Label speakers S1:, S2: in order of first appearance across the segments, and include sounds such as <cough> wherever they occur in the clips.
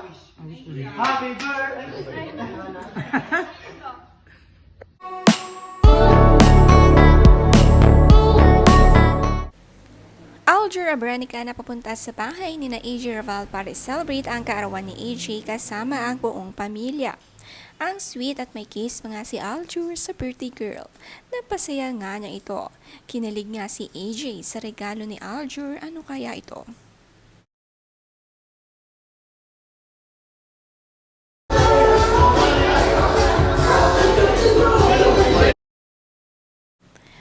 S1: Happy birthday. <laughs>
S2: Alger Abranica na papunta sa bahay ni na AJ Raval para celebrate ang kaarawan ni AJ kasama ang buong pamilya. Ang sweet at may kiss nga si Aljur sa birthday girl. Napasaya nga niya ito. Kinalig nga si AJ sa regalo ni Aljur. Ano kaya ito?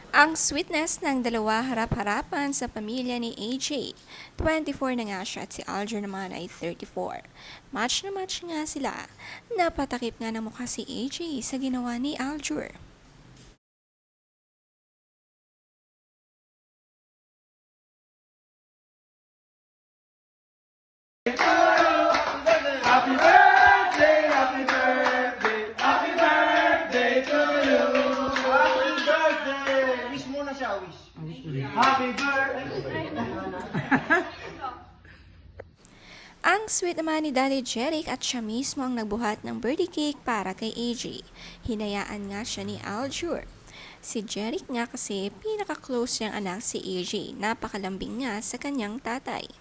S2: Ang sweetness ng dalawa harap-harapan sa pamilya ni AJ. 24 na nga siya at si Alger naman ay 34. Match na match nga sila. Napatakip nga ng mukha si AJ sa ginawa ni Alger.
S3: Muna siya, wish.
S1: Happy birthday. <laughs>
S2: Ang sweet naman ni Daddy Jeric at siya mismo ang nagbuhat ng birthday cake para kay AJ. Hinayaan nga siya ni Aljur. Si Jeric nga kasi pinaka-close niyang anak si AJ. Napakalambing nga sa kanyang tatay.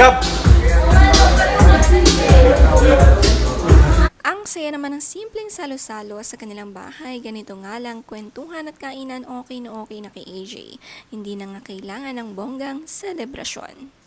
S1: Gab.
S2: Ang saya naman ng simpleng salo-salo sa kanilang bahay, ganito nga lang kwentuhan at kainan okay na okay na kay AJ. Hindi na nga kailangan ng bonggang selebrasyon.